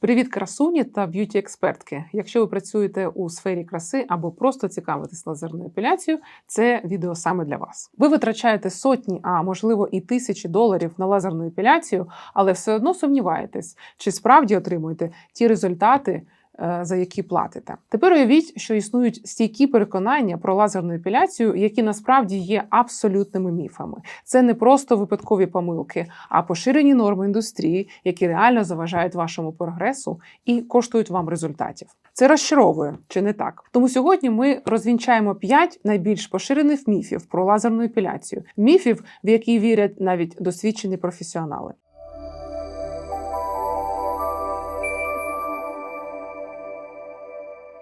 Привіт, красуні та б'юті експертки. Якщо ви працюєте у сфері краси або просто цікавитесь лазерною епіляцією, це відео саме для вас. Ви витрачаєте сотні, а можливо і тисячі доларів на лазерну епіляцію, але все одно сумніваєтесь, чи справді отримуєте ті результати. Е, За які платите. Тепер уявіть, що існують стійкі переконання про лазерну епіляцію, які насправді є абсолютними міфами. Це не просто випадкові помилки, а поширені норми індустрії, які реально заважають вашому прогресу і коштують вам результатів. Це розчаровує, чи не так? Тому сьогодні ми розвінчаємо 5 найбільш поширених міфів про лазерну епіляцію, міфів, в які вірять навіть досвідчені професіонали.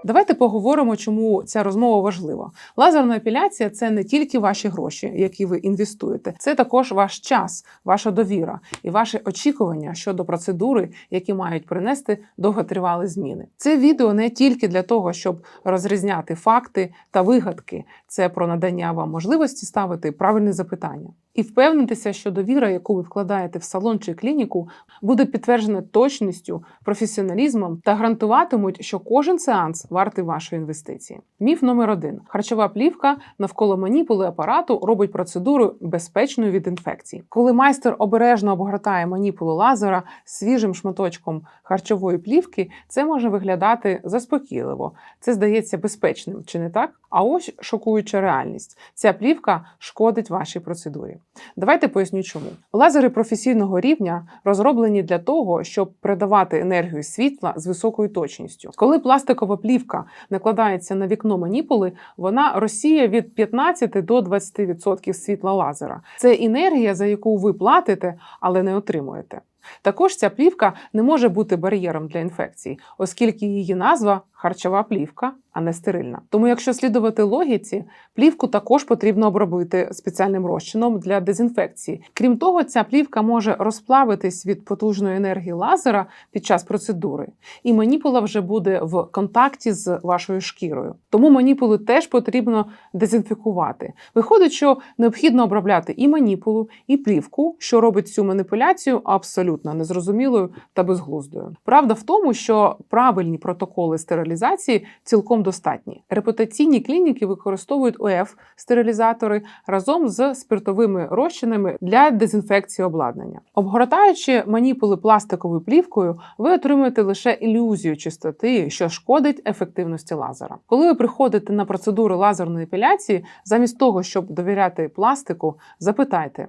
Давайте поговоримо, чому ця розмова важлива. Лазерна епіляція це не тільки ваші гроші, які ви інвестуєте, це також ваш час, ваша довіра і ваші очікування щодо процедури, які мають принести довготривалі зміни. Це відео не тільки для того, щоб розрізняти факти та вигадки, це про надання вам можливості ставити правильні запитання. І впевнитися, що довіра, яку ви вкладаєте в салон чи клініку, буде підтверджена точністю, професіоналізмом та гарантуватимуть, що кожен сеанс вартий вашої інвестиції. Міф номер один: харчова плівка навколо маніпули апарату робить процедуру безпечною від інфекцій. Коли майстер обережно обгортає маніпулу лазера свіжим шматочком харчової плівки, це може виглядати заспокійливо. Це здається безпечним, чи не так? А ось шокуюча реальність: ця плівка шкодить вашій процедурі. Давайте поясню, чому лазери професійного рівня розроблені для того, щоб передавати енергію світла з високою точністю. Коли пластикова плівка накладається на вікно маніпули, вона розсіє від 15 до 20% світла лазера. Це енергія, за яку ви платите, але не отримуєте. Також ця плівка не може бути бар'єром для інфекцій, оскільки її назва харчова плівка, а не стерильна. Тому, якщо слідувати логіці, плівку також потрібно обробити спеціальним розчином для дезінфекції. Крім того, ця плівка може розплавитись від потужної енергії лазера під час процедури, і маніпула вже буде в контакті з вашою шкірою. Тому маніпулу теж потрібно дезінфікувати. Виходить, що необхідно обробляти і маніпулу, і плівку, що робить цю маніпуляцію абсолютно незрозумілою та безглуздою. Правда в тому, що правильні протоколи стерилізації цілком достатні. Репутаційні клініки використовують ОФ стерилізатори разом з спиртовими розчинами для дезінфекції обладнання. Обгортаючи маніпули пластиковою плівкою, ви отримуєте лише ілюзію чистоти, що шкодить ефективності лазера. Коли ви приходите на процедуру лазерної епіляції, замість того, щоб довіряти пластику, запитайте.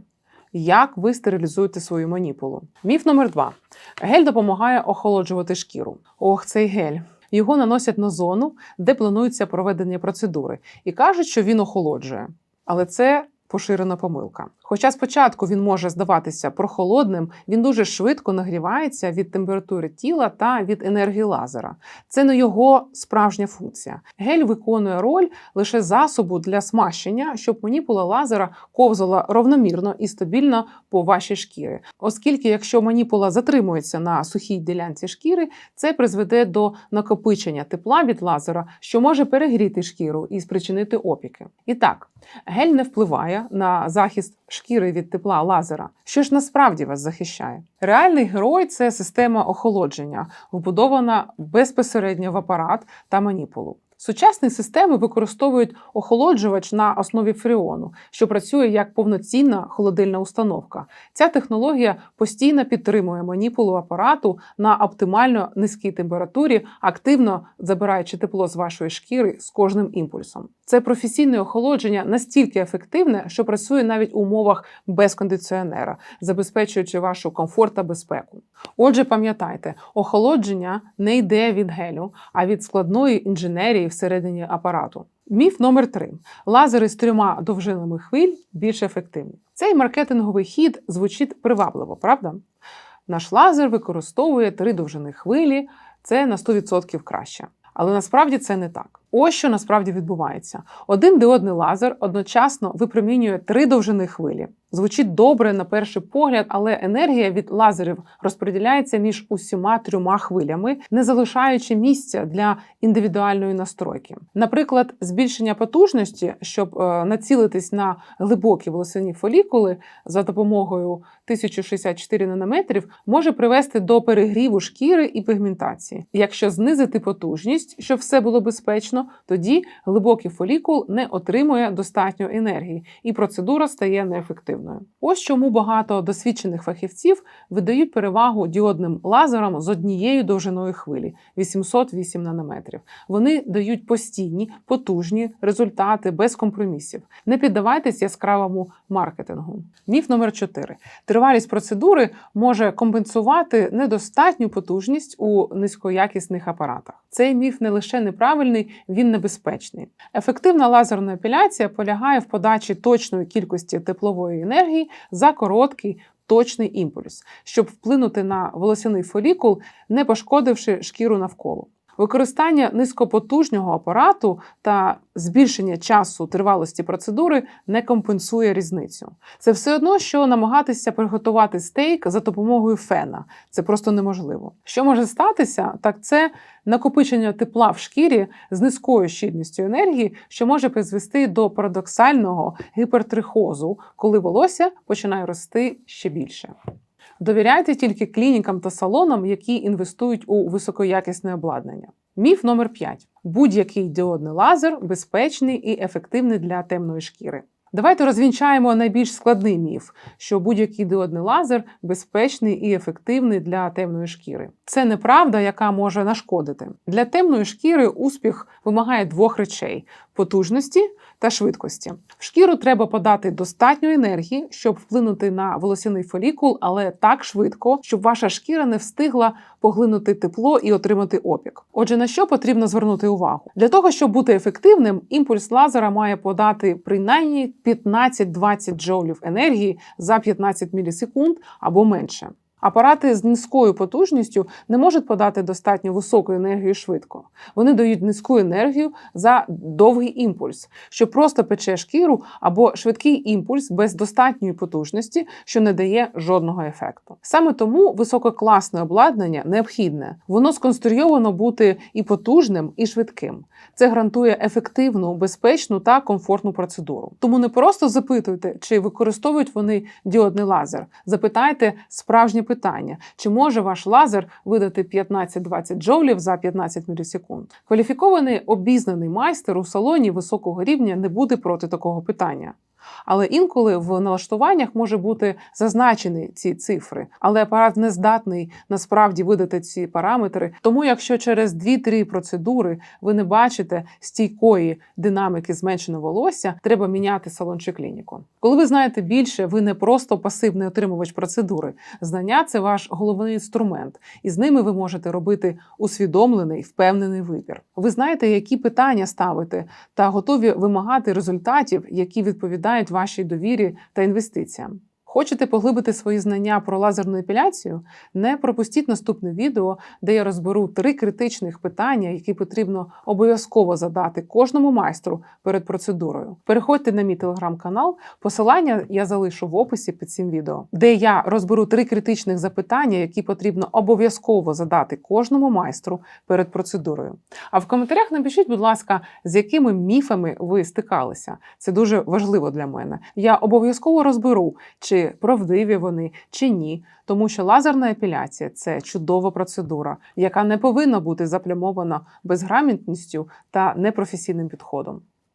Як ви стерилізуєте свою маніпулу? Міф номер два: гель допомагає охолоджувати шкіру. Ох, цей гель. Його наносять на зону, де планується проведення процедури, і кажуть, що він охолоджує. Але це поширена помилка. Хоча спочатку він може здаватися прохолодним, він дуже швидко нагрівається від температури тіла та від енергії лазера. Це не його справжня функція. Гель виконує роль лише засобу для смащення, щоб маніпула лазера ковзала ровномірно і стабільно по вашій шкірі. Оскільки, якщо маніпула затримується на сухій ділянці шкіри, це призведе до накопичення тепла від лазера, що може перегріти шкіру і спричинити опіки. І так, гель не впливає на захист шкіри від тепла лазера. Що ж насправді вас захищає? Реальний герой це система охолодження, вбудована безпосередньо в апарат та маніпулу. Сучасні системи використовують охолоджувач на основі фреону, що працює як повноцінна холодильна установка. Ця технологія постійно підтримує маніпулу апарату на оптимально низькій температурі, активно забираючи тепло з вашої шкіри з кожним імпульсом. Це професійне охолодження настільки ефективне, що працює навіть у умовах без кондиціонера, забезпечуючи вашу комфорт та безпеку. Отже, пам'ятайте, охолодження не йде від гелю, а від складної інженерії всередині апарату. Міф номер три: лазери з трьома довжинами хвиль більш ефективні. Цей маркетинговий хід звучить привабливо, правда? Наш лазер використовує три довжини хвилі, це на 100% краще. Але насправді це не так. Ось що насправді відбувається. Один диодний лазер одночасно випромінює три довжини хвилі. Звучить добре на перший погляд, але енергія від лазерів розподіляється між усіма трьома хвилями, не залишаючи місця для індивідуальної настройки. Наприклад, збільшення потужності, щоб е, націлитись на глибокі волосяні фолікули за допомогою 1064 нанометрів, може привести до перегріву шкіри і пігментації. Якщо знизити потужність, щоб все було безпечно, тоді глибокий фолікул не отримує достатньо енергії, і процедура стає неефективною. Ось чому багато досвідчених фахівців видають перевагу діодним лазерам з однією довжиною хвилі 808 нанометрів. Вони дають постійні, потужні результати без компромісів. Не піддавайтесь яскравому маркетингу. Міф номер 4. Тривалість процедури може компенсувати недостатню потужність у низькоякісних апаратах. Цей міф не лише неправильний, він небезпечний. Ефективна лазерна епіляція полягає в подачі точної кількості теплової енергії за короткий точний імпульс, щоб вплинути на волосяний фолікул, не пошкодивши шкіру навколо. Використання низькопотужного апарату та збільшення часу тривалості процедури не компенсує різницю. Це все одно, що намагатися приготувати стейк за допомогою фена. Це просто неможливо. Що може статися, так це накопичення тепла в шкірі з низькою щільністю енергії, що може призвести до парадоксального гіпертрихозу, коли волосся починає рости ще більше. Довіряйте тільки клінікам та салонам, які інвестують у високоякісне обладнання. Міф номер 5. Будь-який діодний лазер безпечний і ефективний для темної шкіри. Давайте розвінчаємо найбільш складний міф, що будь-який диодний лазер безпечний і ефективний для темної шкіри. Це неправда, яка може нашкодити. Для темної шкіри успіх вимагає двох речей: потужності та швидкості. В шкіру треба подати достатньо енергії, щоб вплинути на волосяний фолікул, але так швидко, щоб ваша шкіра не встигла поглинути тепло і отримати опік. Отже, на що потрібно звернути увагу? Для того, щоб бути ефективним, імпульс лазера має подати принаймні 15-20 джоулів енергії за 15 мілісекунд або менше. Апарати з низькою потужністю не можуть подати достатньо високу енергію швидко. Вони дають низьку енергію за довгий імпульс, що просто пече шкіру, або швидкий імпульс без достатньої потужності, що не дає жодного ефекту. Саме тому висококласне обладнання необхідне. Воно сконструйовано бути і потужним, і швидким. Це гарантує ефективну, безпечну та комфортну процедуру. Тому не просто запитуйте, чи використовують вони діодний лазер. Запитайте справжнє питання, чи може ваш лазер видати 15-20 джоулів за 15 мілісекунд. Кваліфікований обізнаний майстер у салоні високого рівня не буде проти такого питання. Але інколи в налаштуваннях може бути зазначені ці цифри, але апарат не здатний насправді видати ці параметри. Тому, якщо через 2-3 процедури ви не бачите стійкої динаміки зменшеного волосся, треба міняти салон чи клініку. Коли ви знаєте більше, ви не просто пасивний отримувач процедури. Знання це ваш головний інструмент, і з ними ви можете робити усвідомлений, впевнений вибір. Ви знаєте, які питання ставити, та готові вимагати результатів, які відповідають вашій довірі та інвестиціям. Хочете поглибити свої знання про лазерну епіляцію? Не пропустіть наступне відео, де я розберу три критичних питання, які потрібно обов'язково задати кожному майстру перед процедурою. Переходьте на мій телеграм-канал. Посилання я залишу в описі під цим відео, де я розберу три критичних запитання, які потрібно обов'язково задати кожному майстру перед процедурою. А в коментарях напишіть, будь ласка, з якими міфами ви стикалися. Це дуже важливо для мене. Я обов'язково розберу, правдиві вони чи ні, тому що лазерна епіляція це чудова процедура, яка не повинна бути заплямована безграмотністю та непрофесійним підходом.